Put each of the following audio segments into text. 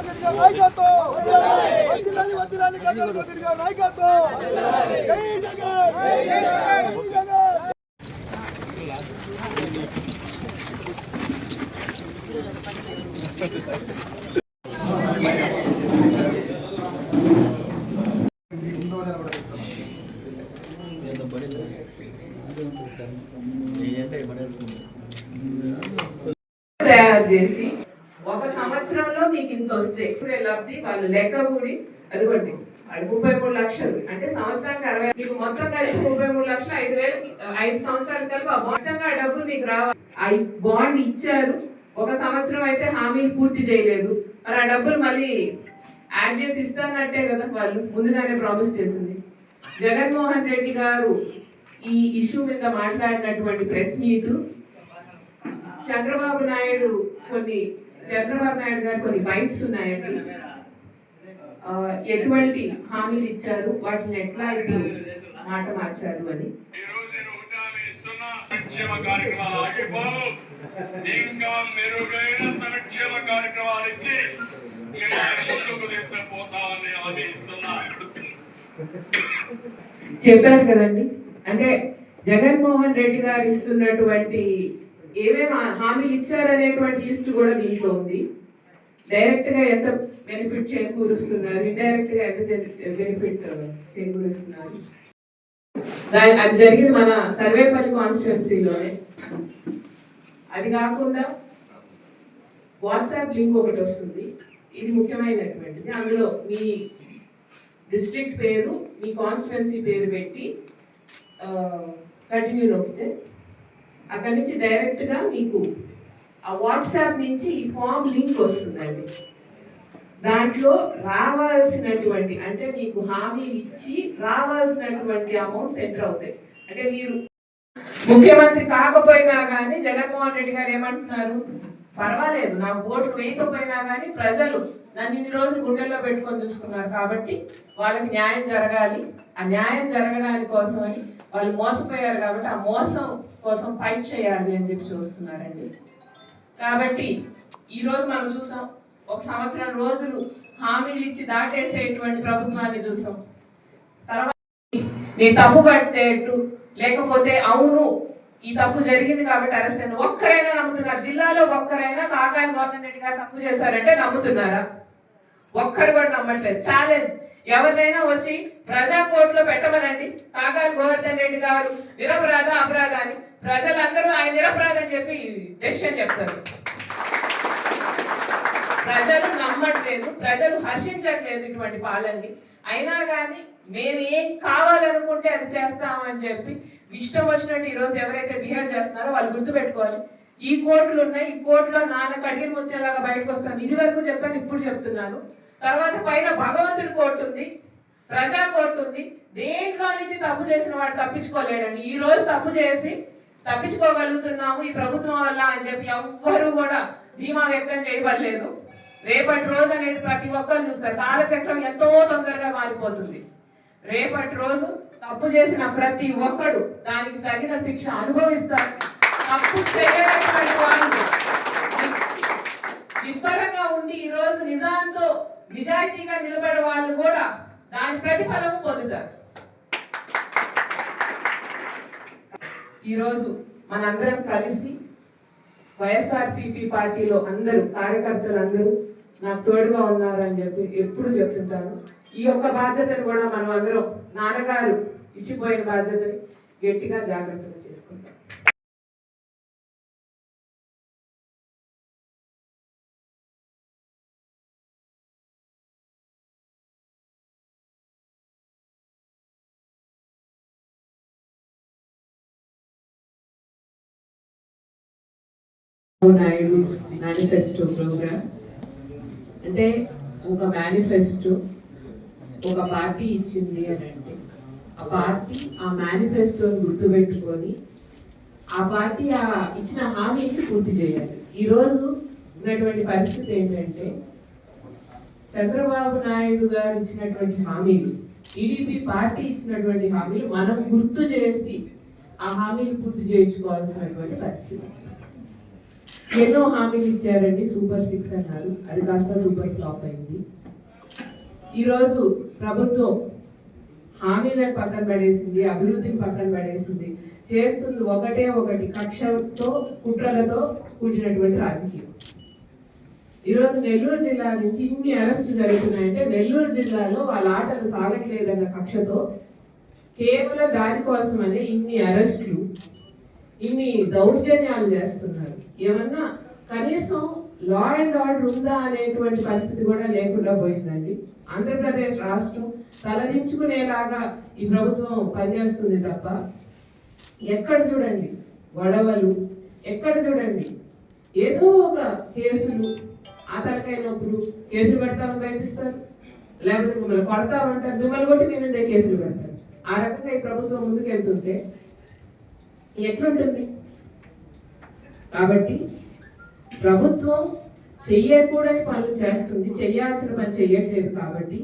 జగన్మోహన్ నాయకత్వం వర్ధిల్లాలి, వర్ధిల్లాలి, జగన్మోహన్ రెడ్డి నాయకత్వం జై జగన్ జై జగన్ తయారు చేసి సంవత్సరంలో మీకు ఇంత వస్తే లబ్ధి వాళ్ళు లెక్క కూడి అదిగోండి అది ముప్పై మూడు లక్షలు. అంటే సంవత్సరానికి అరవై మీకు మొత్తం కలిపి ముప్పై మూడు లక్షలు ఐదు వేలు ఐదు సంవత్సరాలు కలిపి ఆ మొత్తంగా ఆ డబ్బులు మీకు రావాలి. ఆ బాండ్ ఇచ్చారు. ఒక సంవత్సరం అయితే హామీలు పూర్తి చేయలేదు. మరి ఆ డబ్బులు మళ్ళీ యాడ్ చేసి ఇస్తానంటే కదా వాళ్ళు ముందుగానే ప్రామిస్ చేసింది. జగన్మోహన్ రెడ్డి గారు ఈ ఇష్యూ మీద మాట్లాడినటువంటి ప్రెస్ మీటు చంద్రబాబు నాయుడు కొన్ని చంద్రబాబు నాయుడు గారు కొన్ని బైట్స్ ఉన్నాయండి. ఎటువంటి హామీలు ఇచ్చారు? వాటిని ఎట్లా ఇప్పుడు మాట మార్చారు అని? సంక్షేమ కార్యక్రమాలు ఆగిపోవు ఇంకా మెరుగైన సంక్షేమ కార్యక్రమాలు ఇచ్చి ముందుకు తీసుకుపోతామని చెప్పారు కదండి. అంటే జగన్మోహన్ రెడ్డి గారు ఇస్తున్నటువంటి ఏమేమి హామీలు ఇచ్చారనేటువంటి లిస్ట్ కూడా దీంట్లో ఉంది. డైరెక్ట్గా ఎంత బెనిఫిట్ చేకూరుస్తున్నారు? ఇండైరెక్ట్గా ఎంత బెనిఫిట్ చేకూరుస్తున్నారు? దాని అది జరిగింది మన సర్వేపల్లి కాన్స్టిట్యున్సీలోనే అది కాకుండా వాట్సాప్ లింక్ ఒకటి వస్తుంది. ఇది ముఖ్యమైనటువంటిది. అందులో మీ డిస్ట్రిక్ట్ పేరు మీ కాన్స్టిట్యున్సీ పేరు పెట్టి కంటిన్యూ నొక్కితే అక్కడి నుంచి డైరెక్ట్గా మీకు ఆ వాట్సాప్ నుంచి ఈ ఫామ్ లింక్ వస్తుందండి. దాంట్లో రావాల్సినటువంటి అంటే మీకు హామీలు ఇచ్చి రావాల్సినటువంటి అమౌంట్స్ ఎంటర్ అవుతాయి. అంటే మీరు ముఖ్యమంత్రి కాకపోయినా కానీ జగన్మోహన్ రెడ్డి గారు ఏమంటున్నారు? పర్వాలేదు నాకు ఓట్లు వేయకపోయినా కానీ ప్రజలు నన్ను ఇన్ని రోజులు గుండెల్లో పెట్టుకొని చూసుకున్నారు కాబట్టి వాళ్ళకి న్యాయం జరగాలి. ఆ న్యాయం జరగడానికి కోసమని వాళ్ళు మోసపోయారు కాబట్టి ఆ మోసం కోసం ఫైట్ చేయాలి అని చెప్పి చూస్తున్నారండి. కాబట్టి ఈరోజు మనం చూసాం ఒక సంవత్సరం రోజులు హామీలు ఇచ్చి దాటేసేటువంటి ప్రభుత్వాన్ని చూసాం. తర్వాత నీ తప్పు పట్టేట్టు లేకపోతే అవును ఈ తప్పు జరిగింది కాబట్టి అరెస్ట్ అయింది. ఒక్కరైనా నమ్ముతున్నారు. జిల్లాలో ఒక్కరైనా కాకాని గవర్నమెంట్ రెడ్డి గారు తప్పు చేశారంటే నమ్ముతున్నారా? ఒక్కరు కూడా నమ్మట్లేదు. ఛాలెంజ్. ఎవరినైనా వచ్చి ప్రజా కోర్టులో పెట్టమనండి. కాకాని గోవర్ధన్ రెడ్డి గారు నిరపరాధ అపరాధ అని ప్రజలందరూ ఆయన నిరపరాధ అని చెప్పి డెసిషన్ చెప్తారు. ప్రజలు నమ్మట్లేదు ప్రజలు హర్షించట్లేదు ఇటువంటి పాలనని. అయినా కానీ మేము ఏం కావాలనుకుంటే అది చేస్తామని చెప్పి ఇష్టం వచ్చినట్టు ఈరోజు ఎవరైతే బిహేవ్ చేస్తున్నారో వాళ్ళు గుర్తుపెట్టుకోవాలి. ఈ కోర్టులు ఉన్నాయి ఈ కోర్టులో నాన్న కడిగిన ముత్యంలాగా బయటకు వస్తాను. ఇది వరకు చెప్పాను ఇప్పుడు చెప్తున్నాను. తర్వాత పైన భగవంతుడి కోర్టు ఉంది ప్రజా కోర్టు ఉంది. దేంట్లో నుంచి తప్పు చేసిన వాడు తప్పించుకోలేడండి. ఈ రోజు తప్పు చేసి తప్పించుకోగలుగుతున్నాము ఈ ప్రభుత్వం వల్ల అని చెప్పి ఎవ్వరూ కూడా ధీమా వ్యక్తం చేయబడలేదు. రేపటి రోజు అనేది ప్రతి ఒక్కరు చూస్తారు. కాలచక్రం ఎంతో తొందరగా మారిపోతుంది. రేపటి రోజు తప్పు చేసిన ప్రతి ఒక్కడు దానికి తగిన శిక్ష అనుభవిస్తారు. తప్పు చేయనటువంటి వాళ్ళు నిబ్బరంగా ఉండి ఈరోజు నిజాంతో నిజాయితీగా నిలబడే వాళ్ళు కూడా దాని ప్రతిఫలము పొందుతారు. ఈరోజు మనందరం కలిసి వైఎస్ఆర్సీపీ పార్టీలో అందరూ కార్యకర్తలు అందరూ నాకు తోడుగా ఉన్నారు అని చెప్పి ఎప్పుడు చెప్తుంటాను ఈ యొక్క బాధ్యతను కూడా మనం అందరం నాన్నగారు ఇచ్చిపోయిన బాధ్యతని గట్టిగా జాగ్రత్తగా చేసుకుంటాం. Naidu manifesto programme. అంటే ఒక మేనిఫెస్టో ఒక పార్టీ ఇచ్చింది అని అంటే ఆ పార్టీ ఆ మేనిఫెస్టోని గుర్తుపెట్టుకొని ఆ పార్టీ ఆ ఇచ్చిన హామీని పూర్తి చేయాలి. ఈరోజు ఉన్నటువంటి పరిస్థితి ఏంటంటే చంద్రబాబు నాయుడు గారు ఇచ్చినటువంటి హామీలు టీడీపీ పార్టీ ఇచ్చినటువంటి హామీలు మనం గుర్తు చేసి ఆ హామీలు పూర్తి చేయించుకోవాల్సినటువంటి పరిస్థితి. ఎన్నో హామీలు ఇచ్చారండి సూపర్ సిక్స్ అన్నారు. అది కాస్త సూపర్ ఫ్లాప్ అయింది. ఈరోజు ప్రభుత్వం హామీలను పక్కన పడేసింది అభివృద్ధిని పక్కన పడేసింది. చేస్తుంది ఒకటే ఒకటి కక్షతో కుట్రలతో కూడినటువంటి రాజకీయం. ఈరోజు నెల్లూరు జిల్లా నుంచి ఇన్ని అరెస్టులు జరుగుతున్నాయంటే నెల్లూరు జిల్లాలో వాళ్ళ ఆటలు సాగట్లేదన్న కక్షతో కేవలం దానికోసమనే ఇన్ని అరెస్టులు ఇన్ని దౌర్జన్యాలు చేస్తున్నారు. ఏమన్నా కనీసం లా అండ్ ఆర్డర్ ఉందా అనేటువంటి పరిస్థితి కూడా లేకుండా పోయిందండి. ఆంధ్రప్రదేశ్ రాష్ట్రం తలదించుకునేలాగా ఈ ప్రభుత్వం పనిచేస్తుంది తప్ప ఎక్కడ చూడండి గొడవలు ఎక్కడ చూడండి ఏదో ఒక కేసులు ఆ తలకాయ నొప్పులు కేసులు పెడతామని భయపిస్తారు. లేకపోతే మిమ్మల్ని కొడతామంటారు మిమ్మల్ని కొట్టి మీ మీదే కేసులు పెడతారు. ఆ రకంగా ఈ ప్రభుత్వం ముందుకెళ్తుంటే ఎట్లుంటుంది? కాబట్టి ప్రభుత్వం చెయ్యకూడని పనులు చేస్తుంది. చెయ్యాల్సిన పని చెయ్యట్లేదు కాబట్టి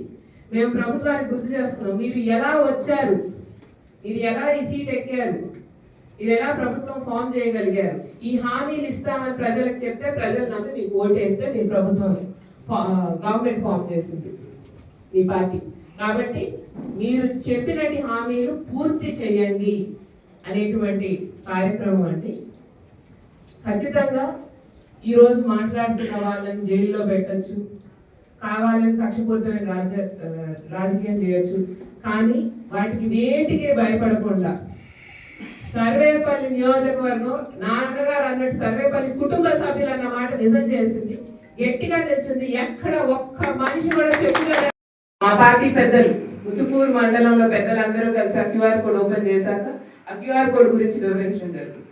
మేము ప్రభుత్వానికి గుర్తు చేస్తున్నాం. మీరు ఎలా వచ్చారు? మీరు ఎలా ఈ సీట్ ఎక్కారు? మీరు ఎలా ప్రభుత్వం ఫామ్ చేయగలిగారు? ఈ హామీలు ఇస్తామని ప్రజలకు చెప్తే ప్రజలు నమ్మి మీకు ఓటేస్తే మీ ప్రభుత్వం గవర్నమెంట్ ఫామ్ చేసింది మీ పార్టీ. కాబట్టి మీరు చెప్పినటి హామీలు పూర్తి చేయండి. అనేటువంటి కార్యక్రమం అండి. ఖచ్చితంగా ఈరోజు మాట్లాడుతున్న వాళ్ళని జైల్లో పెట్టచ్చు కావాలని కక్షపూరితమైన రాజ రాజకీయం చేయొచ్చు కానీ వాటికి వేటికే భయపడకుండా సర్వేపల్లి నియోజకవర్గం నాన్నగారు అన్నట్టు సర్వేపల్లి కుటుంబ సభ్యులు అన్న మాట నిజం చేసింది. గట్టిగా తెచ్చింది ఎక్కడ ఒక్క మనిషి కూడా చెప్పుకోలేదు మా పార్టీ పెద్దలు ముత్తుకూరు మండలంలో పెద్దలందరూ కలిసి ఆ క్యూఆర్ కోడ్ ఓపెన్ చేశాక ఆ క్యూఆర్ కోడ్ గురించి వివరించడం జరుగుతుంది.